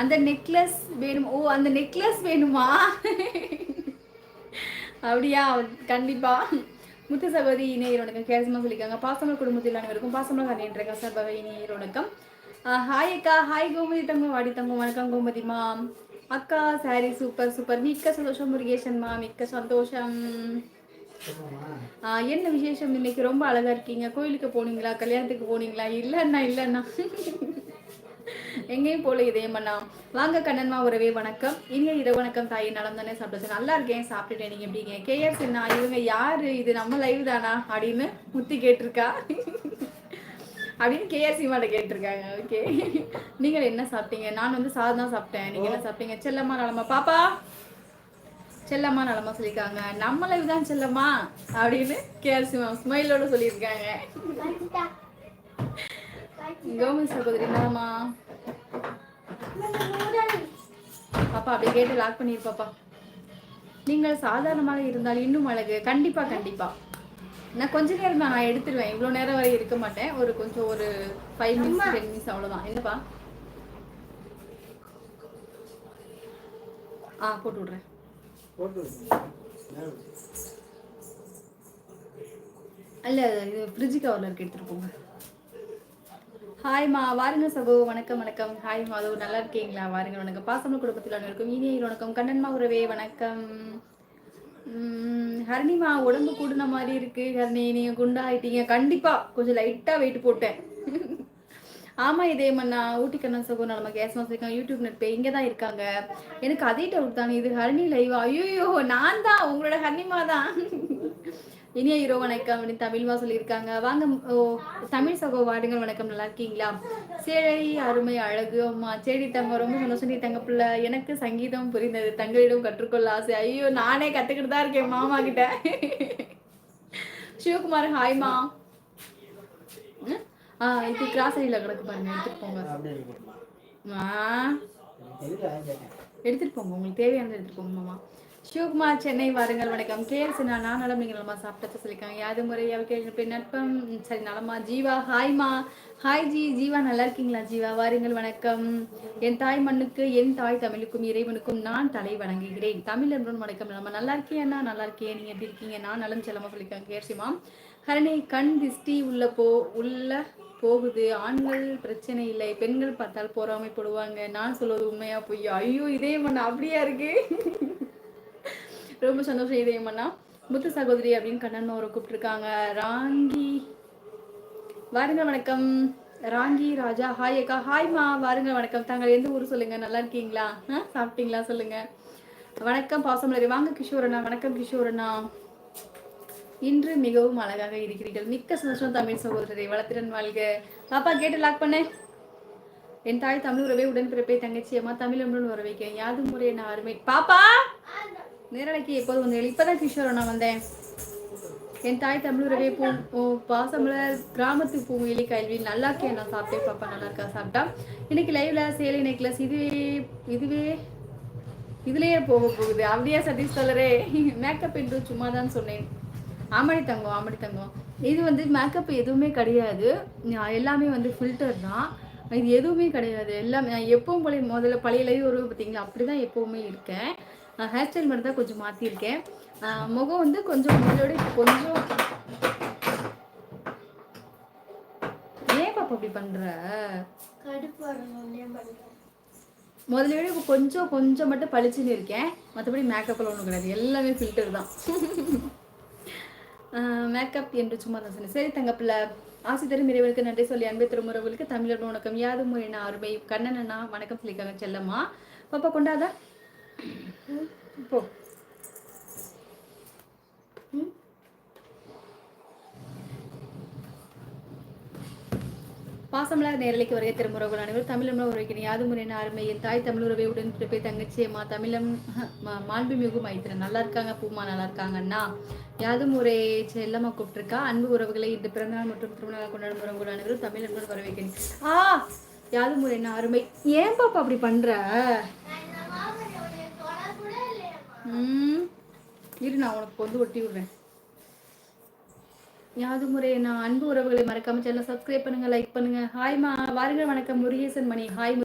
அந்த நெக்லஸ் வேணும். ஓ அந்த நெக்லஸ் வேணுமா? அப்படியா கண்டிப்பா. முத்து சகோதரி இணையரோடக்கம் கேசமா சொல்லிக்காங்க பாசமல் குடும்பத்தில் அனைவருக்கும் பாசமல கண்ணின்றங்க இணையர் வணக்கம். ஹாய் அக்கா. ஹாய் கோமதி தங்கம் வாடி தங்கம். வணக்கம் கோமதிமா அக்கா சாரி சூப்பர் சூப்பர் மிக்க சந்தோஷம் முருகேஷன்மா மிக்க சந்தோஷம். என்ன விசேஷம்? இன்னைக்கு ரொம்ப அழகா இருக்கீங்க. கோயிலுக்கு போனீங்களா? கல்யாணத்துக்கு போனீங்களா? இல்லைண்ணா இல்லைண்ணா எங்கேயும் போல இதயமண்ணா வாங்க கண்ணன்மா உறவே வணக்கம் இனிய இரவு வணக்கம் தாய் நலம் தானே சாப்பிட்டது நல்லா இருக்கேன் சாப்பிட்டுட்டேன் நீங்க எப்படிங்க கேஆர் சின்னா இவங்க யாரு இது நம்ம லைவ் தானா அப்படின்னு முத்தி கேட்டிருக்கா அப்படின்னு கேஆர் சிமாட்ட கேட்டிருக்காங்க ஓகே நீங்கள் என்ன சாப்பிட்டீங்க நான் வந்து சாதம் தான் சாப்பிட்டேன் நீங்க என்ன சாப்பிட்டீங்க செல்லம்மா நலமா பாப்பா செல்லம்மா நலமா சொல்லியிருக்காங்க நம்ம லைவ் தான் செல்லம்மா அப்படின்னு கேஆர் சிமா ஸ்மைலோட சொல்லியிருக்காங்க கவர்மெண்ட் சகோதரி நலமா பாப்பா அப்படியே கேட்டு லாக் பண்ணிரு பாப்பா. நீங்கள் சாதாரணமாக இருந்தால் இன்னும் அழகு. கண்டிப்பா கண்டிப்பா. நான் கொஞ்ச நேரம் தான் நான் எடுத்துருவேன். இவ்வளோ நேரம் வரை இருக்க மாட்டேன். ஒரு கொஞ்சம் ஒரு ஃபைவ் மினிட்ஸ் டென் மினிட்ஸ் அவ்வளோதான் என்னப்பா? ஆ போட்டு விட்றேன். இல்ல இது ஃப்ரிட்ஜ் கவர்ல இருக்கு எடுத்துட்டு போங்க. ஹாய்மா வாருங்க சகோ. வணக்கம் வணக்கம். ஹாய் மாதவ் நல்லா இருக்கீங்களா? வாருங்க வணக்கம். பாசம குடும்பத்தில் அனைவருக்கும் இனிய வணக்கம். கண்ணன்மா உறவே வணக்கம். ஹரணிமா உடம்பு கூடுன மாதிரி இருக்கு. ஹரணி நீங்க குண்டாயிட்டீங்க. கண்டிப்பா கொஞ்சம் லைட்டா வெயிட் போட்டேன். ஆமா இதே மண்ணா ஊட்டி கண்ணன் சகோ நம்ம கேஸ் மாஸ் இருக்காங்க. யூடியூப் நெட் இங்கே தான் இருக்காங்க. எனக்கு அதே டவுட் தானே. இது ஹரணி லைவா ஐயோ நான் தான். உங்களோட ஹரணிமா தான். இனிய இரோ வணக்கம். அப்படின்னு தமிழ்வா சொல்லியிருக்காங்க. வாங்க ஓ தமிழ் சகோ வாடுங்கள் வணக்கம். நல்லா இருக்கீங்களா? சேழை அருமை அழகு அம்மா சேடி தங்க ரொம்ப சந்தோஷம். நீ தங்க பிள்ளை எனக்கு சங்கீதம் புரிந்தது. தங்களிடம் கற்றுக்கொள்ள ஆசை. ஐயோ நானே கத்துக்கிட்டு தான் இருக்கேன் மாமா கிட்ட. சிவகுமார் ஹாய்மா ம்? ஆ இது கிராசரியில் கிடக்கு பாருங்க. எடுத்துட்டு போங்க. எடுத்துட்டு போங்க. உங்களுக்கு தேவையானதை எடுத்துட்டு போங்க மாமா. சிவகுமார் சென்னை வாருங்கள். வணக்கம். கேஎஸ் நான் நலம் நீங்கள் நலமா சாப்பிட்டத சொல்லியிருக்காங்க. யாது முறை அவ கேள்வி நட்பம் சரி நலமா? ஜீவா ஹாய்மா ஹாய் ஜி. ஜீவா நல்லா இருக்கீங்களா? ஜீவா வாருங்கள். வணக்கம். என் தாய் மண்ணுக்கு என் தாய் தமிழுக்கும் இறைவனுக்கும் நான் தலை வணங்குகிறேன். தமிழ் என்பவன் வணக்கம். நலமா நல்லா இருக்கேன்னா நல்லா இருக்கேன் நீங்க எப்படி இருக்கீங்க? நான் நலம் செல்லமா சொல்லியிருக்காங்க. கேர்சிமா ஹரணி கண் திஷ்டி உள்ள போ உள்ள போகுது. ஆண்கள் பிரச்சனை இல்லை. பெண்கள் பார்த்தால் பொறாமைப்படுவாங்க நான் சொல்வது உண்மையா பொய்யா? ஐயோ இதே மண்ணா அப்படியா இருக்கு? ரொம்ப சந்தோஷம். இதயம் அண்ணா முத்து சகோதரி அப்படின்னு கண்ணன் அவரை கூப்பிட்டுருக்காங்க. ராங்கி. வாருங்க வணக்கம். ராங்கி ராஜா ஹாய் அக்கா. ஹாய்மா வாருங்க வணக்கம். தாங்கள் எந்த ஊர் சொல்லுங்க? நல்லா இருக்கீங்களா? சாப்பிட்டீங்களா சொல்லுங்க. வணக்கம் பாசமலரி வாங்க கிஷோர் அண்ணா. வணக்கம் கிஷோரண்ணா இன்று மிகவும் அழகாக இருக்கிறீர்கள். மிக்க சந்தோஷம் தமிழ் சகோதரரை. வளத்திறன் வாழ்க. பாப்பா கேட்டு லாக் பண்ணேன் என் தாய் தமிழ் உறவே உடன்பிறப்பை தங்கச்சி அம்மா தமிழ் உறவைக்க. வர யாது முறை நான் அருமை. பாப்பா! நேரலைக்கு எப்போது வந்தீங்க இப்போதான் கிஷோர் நான் வந்தேன். என் தாய் தமிழரவே பூ ஓ பாசமலர் கிராமத்து பூமியிலே கல்வி நல்லா இருக்கேன் நான் சாப்பிட்டேன். பாப்பா நல்லா இருக்கா? சாப்பிட்டா? இன்னைக்கு லைவ்ல சேலை நெக்லஸ் இதுவே இதுவே இதுலயே போக போகுது. அப்படியே சதீஷ் சொல்லரே மேக்கப் என்று சும்மா தான் சொன்னேன். ஆமடி தங்கம் ஆமடி தங்கம். இது வந்து மேக்கப் எதுவுமே கிடையாது. நான் எல்லாமே வந்து ஃபில்டர் தான். இது எதுவுமே கிடையாது. எல்லாமே நான் எப்பவும் போல முதல்ல பழைய லைவ் வருவேன் பார்த்தீங்களா அப்படி தான் எப்போவுமே இருக்கேன். ஹேர் ஸ்டைல் மட்டும் தான் கொஞ்சம் மாற்றிருக்கேன் முகம் வந்து கொஞ்சம் இப்போ கொஞ்சம் ஏன் பாப்பா அப்படி பண்ற? முதல்ல விட இப்போ கொஞ்சம் கொஞ்சம் மட்டும் பளிச்சுன்னு இருக்கேன். மற்றபடி மேக்கப்ல ஒன்றும் கிடையாது. எல்லாமே ஃபில்டர் தான். மேக்கப் என்று சும்மா தான் சொன்னேன். சரி தங்கப்பிள்ள ஆசை தரும் இறைவனுக்கு நன்றி சொல்லி அன்பை தரும் உறவுகளுக்கு தமிழர் வணக்கம். யாது முறைனா அருமை கண்ணன் வணக்கம் சொல்லியிருக்காங்க செல்லம்மா. பாப்பா கொண்டாதா போ. ம்? பாசமலர் நேரலைக்கு வருகை திருமுறவுகள் அனைவரும் தமிழம் உரைக்கிறேன் யாது முறையின் அருமை என் தாய் தமிழ் உறவை உடன் போய் தங்கச்சி அம்மா தமிழம் மா- மாண்புமிகு மைத்திரன். நல்லா இருக்காங்க பூமா நல்லா இருக்காங்கண்ணா யாது முறை செல்லம்மா கூப்பிட்டுருக்கா. அன்பு உறவுகளை இந்த பிறந்தநாள் மற்றும் திருமணம் கொண்டாடும் உறவுகள் அனைவரும் தமிழ் என்பது வரவேற்கிறேன். ஆ யாது முறையின் அருமை. ஏன் பாப்பா அப்படி பண்ற? இரு நான் உனக்கு வந்து ஒட்டி விடுறேன். யாது முறை நான் அன்பு உறவுகளை மறக்காம சேனல் சப்ஸ்கிரைப் பண்ணுங்க லைக் பண்ணுங்க. ஹாய்மா வாருங்கள் வணக்கம். முருகேசன் மணி. ஹாய்